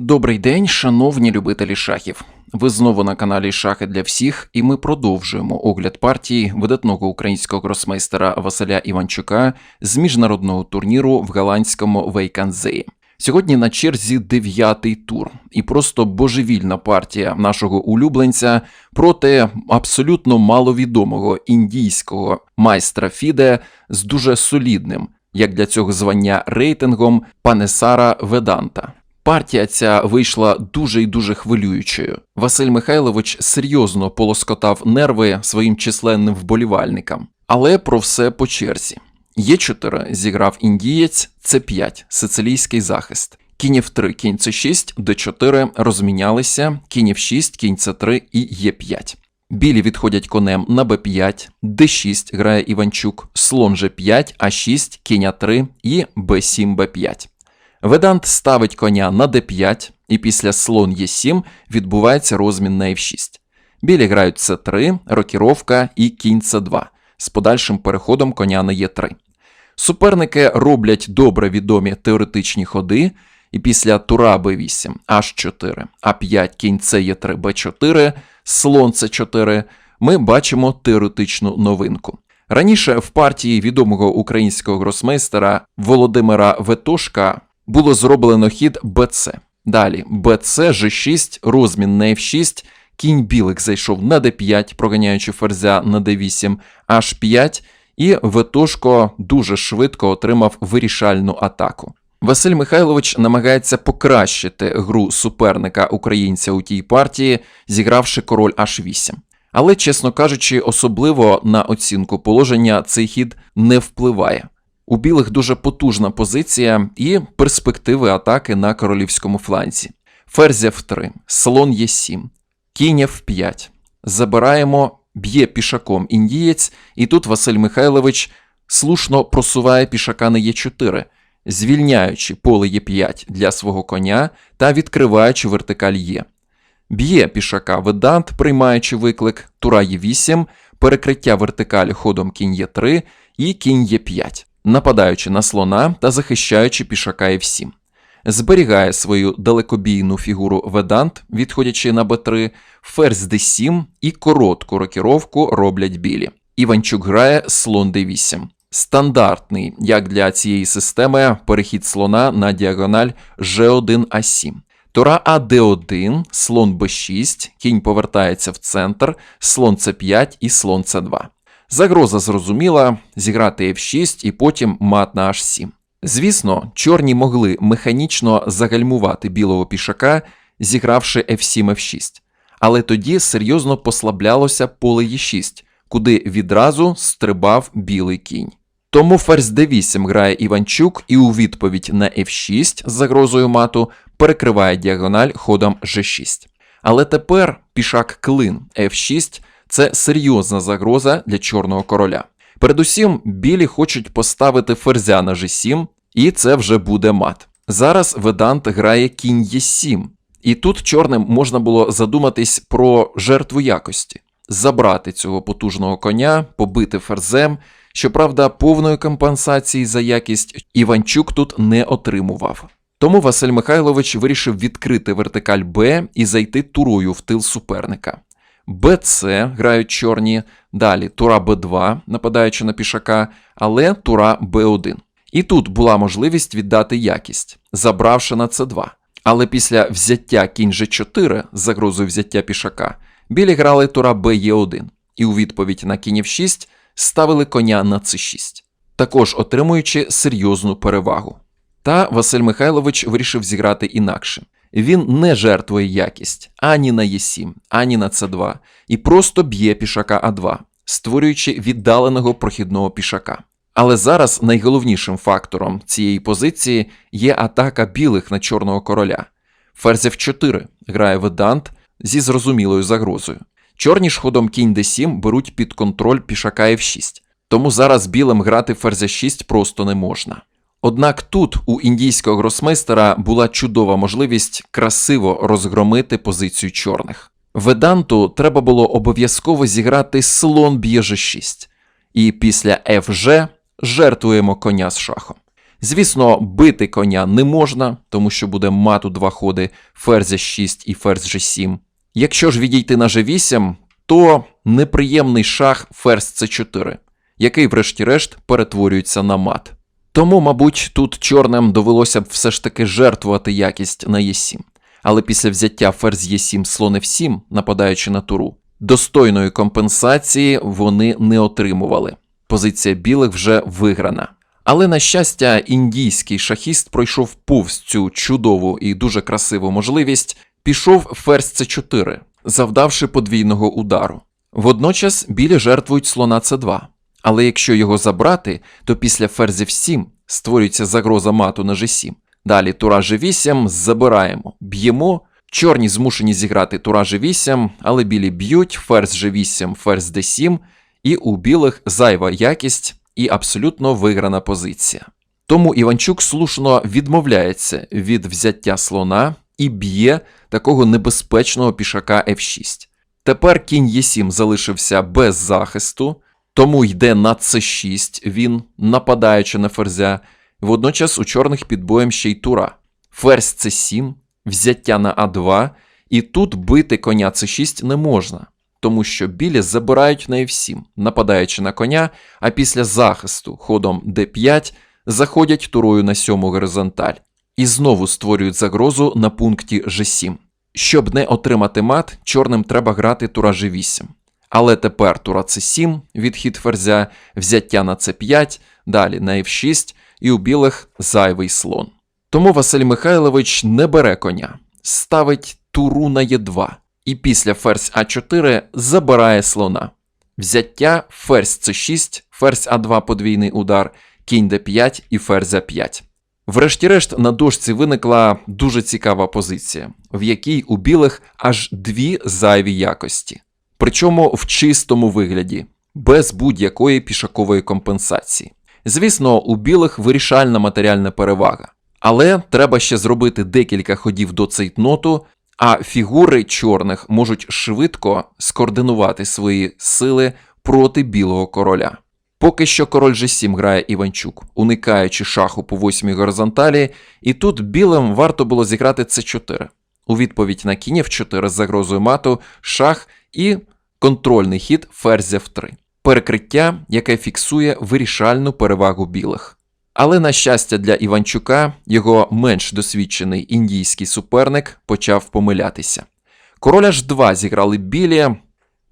Добрий день, шановні любителі шахів. Ви знову на каналі Шахи для всіх, і ми продовжуємо огляд партії видатного українського гросмейстера Василя Іванчука з міжнародного турніру в голландському Вейканзеї. Сьогодні на черзі дев'ятий тур, і просто божевільна партія нашого улюбленця проти абсолютно маловідомого індійського майстра Фіде з дуже солідним, як для цього звання рейтингом Панесара Веданта. Партія ця вийшла дуже і дуже хвилюючою. Василь Михайлович серйозно полоскотав нерви своїм численним вболівальникам. Але про все по черзі. Є4 зіграв індієць, С5 сицилійський захист. Кінь F3, кінь С6, Д4 розмінялися, кінь F6, кінь С3 і Е5. Білі відходять конем на Б5, Д6 грає Іванчук, слон Ж5, А6, кінь А3 і Б7, Б5. Ведант ставить коня на d5, і після слон Е7 відбувається розмін на F6. Білі грають С3, рокіровка і кінь С2 з подальшим переходом коня на Е3. Суперники роблять добре відомі теоретичні ходи, і після тура Б8, H4, А5, кінь С3, Б4, слон С4 ми бачимо теоретичну новинку. Раніше в партії відомого українського гросмейстера Володимира Ветошка було зроблено хід БЦ. Далі БЦ, G6, розмін на F6, кінь білик зайшов на D5, проганяючи ферзя на D8, H5, і Ветошко дуже швидко отримав вирішальну атаку. Василь Михайлович намагається покращити гру суперника українця у тій партії, зігравши король H8. Але, чесно кажучи, особливо на оцінку положення цей хід не впливає. У білих дуже потужна позиція і перспективи атаки на королівському фланзі. Ферзь F3, слон Е7, кінь F5. Забираємо, б'є пішаком індієць, і тут Василь Михайлович слушно просуває пішака на Е4, звільняючи поле Е5 для свого коня та відкриваючи вертикаль Е. Б'є пішака ведант, приймаючи виклик, тура Е8, перекриття вертикалі ходом кінь Е3 і кінь Е5 нападаючи на слона та захищаючи пішака F7. Зберігає свою далекобійну фігуру Ведант, відходячи на Б3, ферзь D7 і коротку рокіровку роблять білі. Іванчук грає слон D8. Стандартний, як для цієї системи, перехід слона на діагональ G1А7. Тура АД1, слон Б6, кінь повертається в центр, слон С5 і слон С2. Загроза зрозуміла зіграти F6 і потім мат на H7. Звісно, чорні могли механічно загальмувати білого пішака, зігравши F7 F6, але тоді серйозно послаблялося поле Е6, куди відразу стрибав білий кінь. Тому ферзь d8 грає Іванчук і у відповідь на F6 з загрозою мату перекриває діагональ ходом G6. Але тепер пішак клин F6 це серйозна загроза для чорного короля. Передусім, білі хочуть поставити ферзя на G7, і це вже буде мат. Зараз Ведант грає кінь Е7, і тут чорним можна було задуматись про жертву якості, забрати цього потужного коня, побити ферзем. Щоправда, повної компенсації за якість Іванчук тут не отримував. Тому Василь Михайлович вирішив відкрити вертикаль Б і зайти турою в тил суперника. БЦ грають чорні, далі тура Б2, нападаючи на пішака, але тура Б1. І тут була можливість віддати якість, забравши на С2. Але після взяття кінь G4 з загрозою взяття пішака, білі грали тура Б'Е1 і у відповідь на кінь F6 ставили коня на С6, також отримуючи серйозну перевагу. Та Василь Михайлович вирішив зіграти інакше. Він не жертвує якість ані на Е7, ані на С2, і просто б'є пішака А2, створюючи віддаленого прохідного пішака. Але зараз найголовнішим фактором цієї позиції є атака білих на чорного короля. Ферзь F4 грає Ведант зі зрозумілою загрозою. Чорні ж ходом кінь d7 беруть під контроль пішака F6, тому зараз білим грати ферзя 6 просто не можна. Однак тут у індійського гросмейстера була чудова можливість красиво розгромити позицію чорних. Веданту треба було обов'язково зіграти слон б'є G6, і після FG жертвуємо коня з шахом. Звісно, бити коня не можна, тому що буде мат у два ходи ферзя 6 і ферзь G7. Якщо ж відійти на G8, то неприємний шах ферзь C4, який, врешті-решт, перетворюється на мат. Тому, мабуть, тут чорним довелося б все ж таки жертвувати якість на Е7. Але після взяття ферзь Е7 слон F7, нападаючи на туру, достойної компенсації вони не отримували. Позиція білих вже виграна. Але, на щастя, індійський шахіст пройшов повз цю чудову і дуже красиву можливість, пішов ферзь С4, завдавши подвійного удару. Водночас білі жертвують слона С2. Але якщо його забрати, то після ферзів 7 створюється загроза мату на G7. Далі тура G8 забираємо, б'ємо. Чорні змушені зіграти тура G8, але білі б'ють, ферзь G8, ферзь D7, і у білих зайва якість і абсолютно виграна позиція. Тому Іванчук слушно відмовляється від взяття слона і б'є такого небезпечного пішака F6. Тепер кінь Е7 залишився без захисту, тому йде на С6 він, нападаючи на ферзя. Водночас у чорних під боєм ще й тура. Ферзь С7, взяття на А2, і тут бити коня С6 не можна, тому що білі забирають на F7, нападаючи на коня, а після захисту ходом d5 заходять турою на сьому горизонталь і знову створюють загрозу на пункті G7. Щоб не отримати мат, чорним треба грати тура G8. Але тепер тура С7, відхід ферзя, взяття на С5, далі на F6 і у білих зайвий слон. Тому Василь Михайлович не бере коня, ставить туру на Е2 і після ферзь А4 забирає слона. Взяття ферзь С6, ферзь А2 подвійний удар, кінь Д5 і ферзь А5. Врешті-решт на дошці виникла дуже цікава позиція, в якій у білих аж дві зайві якості. Причому в чистому вигляді, без будь-якої пішакової компенсації. Звісно, у білих вирішальна матеріальна перевага. Але треба ще зробити декілька ходів до цейтноту, а фігури чорних можуть швидко скоординувати свої сили проти білого короля. Поки що король G7 грає Іванчук, уникаючи шаху по восьмій горизонталі, і тут білим варто було зіграти С4. У відповідь на кінь F4 з загрозою мату, шах і контрольний хід ферзя в 3 перекриття, яке фіксує вирішальну перевагу білих. Але, на щастя, для Іванчука його менш досвідчений індійський суперник почав помилятися. Король H2 зіграли білі,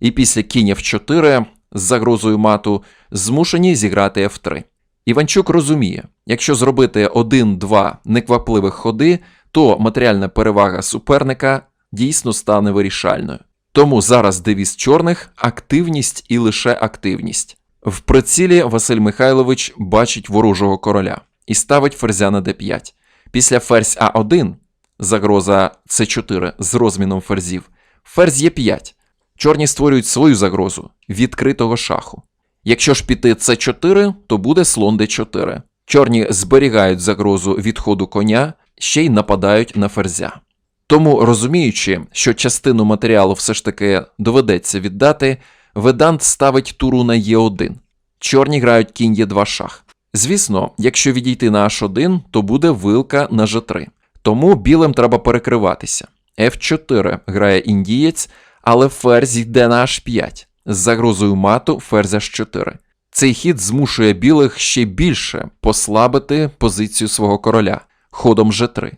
і після кінь F4 з загрозою мату змушені зіграти F3. Іванчук розуміє, якщо зробити один-два неквапливих ходи, то матеріальна перевага суперника дійсно стане вирішальною. Тому зараз девіз чорних активність і лише активність. В прицілі Василь Михайлович бачить ворожого короля і ставить ферзя на d5. Після ферзь А1, загроза С4 з розміном ферзів, ферзь Е5. Чорні створюють свою загрозу відкритого шаху. Якщо ж піти С4, то буде слон d4. Чорні зберігають загрозу відходу коня, ще й нападають на ферзя. Тому, розуміючи, що частину матеріалу все ж таки доведеться віддати, Ведант ставить туру на Е1. Чорні грають кінь Е2 шах. Звісно, якщо відійти на H1, то буде вилка на G3. Тому білим треба перекриватися. F4 грає індієць, але ферзь йде на H5 з загрозою мату ферзь H4. Цей хід змушує білих ще більше послабити позицію свого короля ходом G3.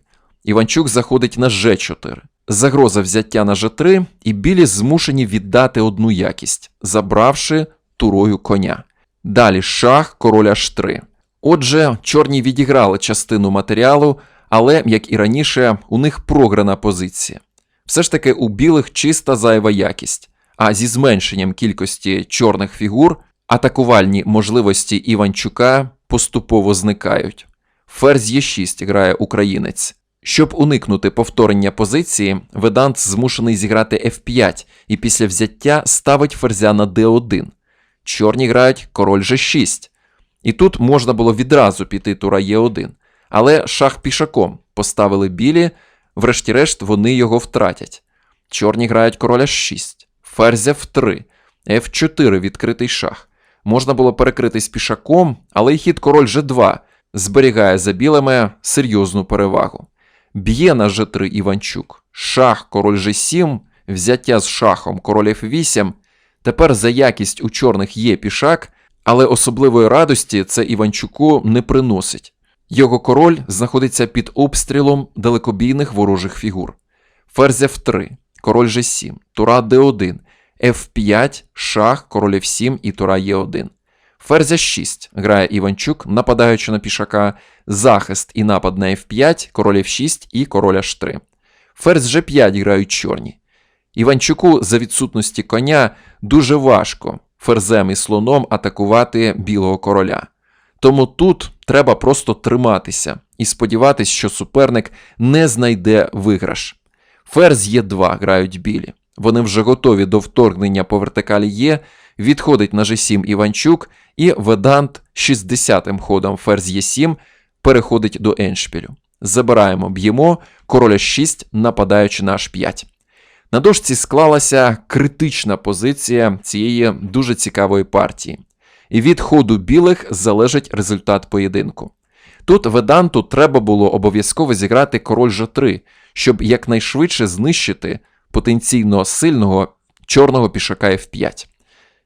Іванчук заходить на G4. Загроза взяття на G3, і білі змушені віддати одну якість, забравши турою коня. Далі шах, король H3. Отже, чорні відіграли частину матеріалу, але, як і раніше, у них програна позиція. Все ж таки у білих чиста зайва якість, а зі зменшенням кількості чорних фігур атакувальні можливості Іванчука поступово зникають. Ферзь Е6 грає українець. Щоб уникнути повторення позиції, Ведант змушений зіграти F5 і після взяття ставить ферзя на D1. Чорні грають король G6. І тут можна було відразу піти тура Е1. Але шах пішаком поставили білі, врешті-решт вони його втратять. Чорні грають король H6, ферзя F3, F4 відкритий шах. Можна було перекритись пішаком, але й хід король G2 зберігає за білими серйозну перевагу. Б'є на G3 Іванчук. Шах, король G7, взяття з шахом, король F8. Тепер за якість у чорних є пішак, але особливої радості це Іванчуку не приносить. Його король знаходиться під обстрілом далекобійних ворожих фігур. Ферзь F3, король G7, тура D1, F5, шах, король F7 і тура Е1. Ферзь 6 грає Іванчук, нападаючи на пішака, захист і напад на F5, король F6 і король H3. Ферзь G5 грають чорні. Іванчуку за відсутності коня дуже важко ферзем і слоном атакувати білого короля. Тому тут треба просто триматися і сподіватися, що суперник не знайде виграш. Ферзь Е2 грають білі. Вони вже готові до вторгнення по вертикалі Є, відходить на G7 Іванчук, і Ведант 60-м ходом ферзь Е7 переходить до еншпілю. Забираємо, б'ємо, король 6, нападаючи на H5. На дошці склалася критична позиція цієї дуже цікавої партії. І від ходу білих залежить результат поєдинку. Тут Веданту треба було обов'язково зіграти король G3, щоб якнайшвидше знищити потенційно сильного чорного пішака F5.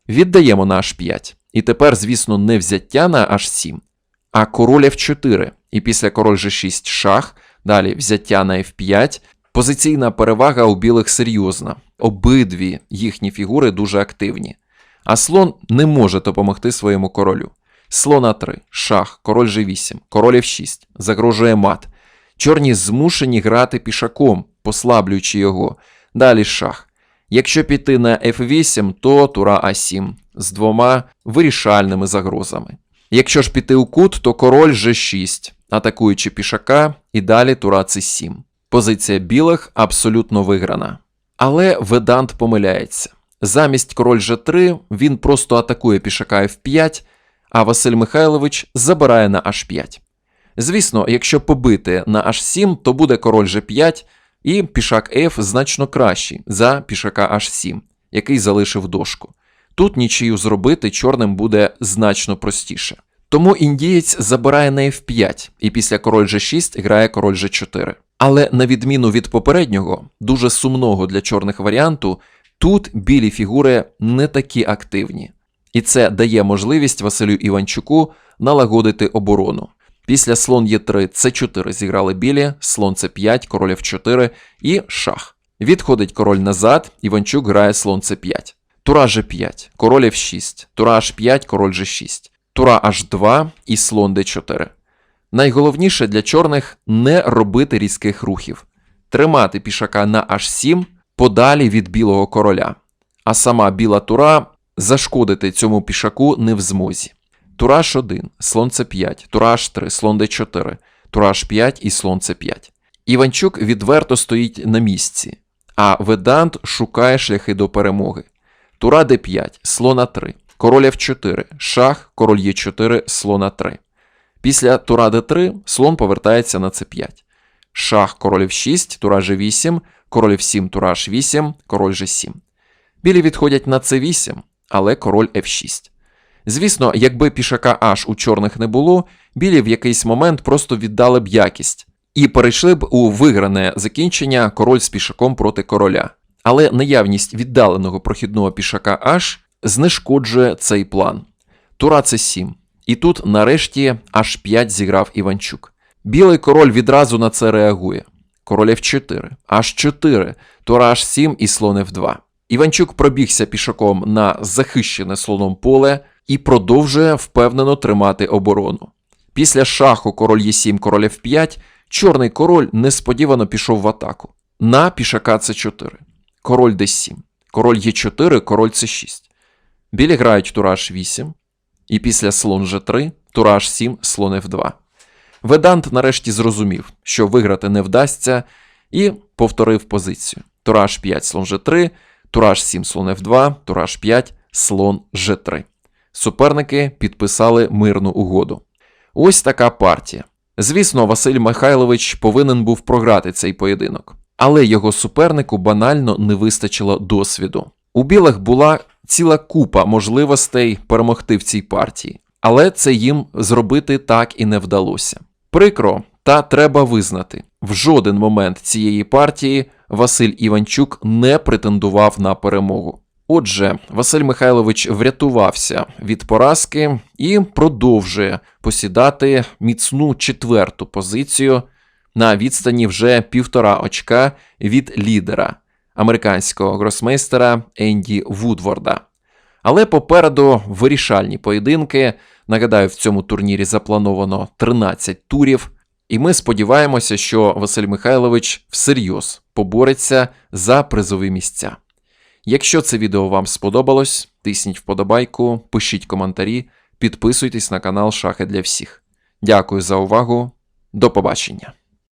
Віддаємо на H5. І тепер, звісно, не взяття на H7, а король F4. І після король G6 шах, далі взяття на F5. Позиційна перевага у білих серйозна. Обидві їхні фігури дуже активні. А слон не може допомогти своєму королю. Слон А3, шах, король G8, король F6, загрожує мат. Чорні змушені грати пішаком, послаблюючи його. Далі шах. Якщо піти на F8, то тура А7 з двома вирішальними загрозами. Якщо ж піти у кут, то король G6, атакуючи пішака, і далі тура С7. Позиція білих абсолютно виграна. Але Ведант помиляється. Замість король G3 він просто атакує пішака F5, а Василь Михайлович забирає на H5. Звісно, якщо побити на H7, то буде король G5, і пішак F значно кращий за пішака H7, який залишив дошку. Тут нічию зробити чорним буде значно простіше. Тому індієць забирає на F5, і після король G6 грає король G4. Але на відміну від попереднього, дуже сумного для чорних варіанту, тут білі фігури не такі активні. І це дає можливість Василю Іванчуку налагодити оборону. Після слон Е3, С4 зіграли білі, слон С5, король F4 і шах. Відходить король назад, Іванчук грає слон С5. Тура G5, король F6, тура H5, король G6, тура H2 і слон D4. Найголовніше для чорних не робити різких рухів, тримати пішака на H7 подалі від білого короля, а сама біла тура зашкодити цьому пішаку не в змозі. Тура H1, слон С5, тура H3, слон D4, тура H5 і слон С5. Іванчук відверто стоїть на місці, а Ведант шукає шляхи до перемоги. Тура d5, слон А3, король F4, шах, король Е4, слон А3. Після тура d3 слон повертається на c5. Шах, король F6, тура G8, король F7, тура H8, король G7. Білі відходять на c8, але король F6. Звісно, якби пішака H у чорних не було, білі в якийсь момент просто віддали б якість і перейшли б у вигране закінчення король з пішаком проти короля. Але наявність віддаленого прохідного пішака H знешкоджує цей план. Тура С7. І тут, нарешті, H5 зіграв Іванчук. Білий король відразу на це реагує. Король F4, H4, тура H7 і слон F2. Іванчук пробігся пішаком на захищене слоном поле і продовжує впевнено тримати оборону. Після шаху король Е7, король F5, чорний король несподівано пішов в атаку. На пішака С4 король d7, король Е4, король С6. Білі грають тура H8, і після слон G3, тура H7, слон F2. Ведант нарешті зрозумів, що виграти не вдасться, і повторив позицію. Тура H5, слон G3, тура H7, слон F2, тура H5, слон G3. Суперники підписали мирну угоду. Ось така партія. Звісно, Василь Михайлович повинен був програти цей поєдинок але його супернику банально не вистачило досвіду. У білих була ціла купа можливостей перемогти в цій партії. Але це їм зробити так і не вдалося. Прикро, та треба визнати, в жоден момент цієї партії Василь Іванчук не претендував на перемогу. Отже, Василь Михайлович врятувався від поразки і продовжує посідати міцну четверту позицію на відстані вже півтора очка від лідера американського гросмейстера Енді Вудворда. Але попереду вирішальні поєдинки. Нагадаю, в цьому турнірі заплановано 13 турів, і ми сподіваємося, що Василь Михайлович всерйоз побореться за призові місця. Якщо це відео вам сподобалось, тисніть вподобайку, пишіть коментарі, підписуйтесь на канал Шахи для всіх. Дякую за увагу. До побачення!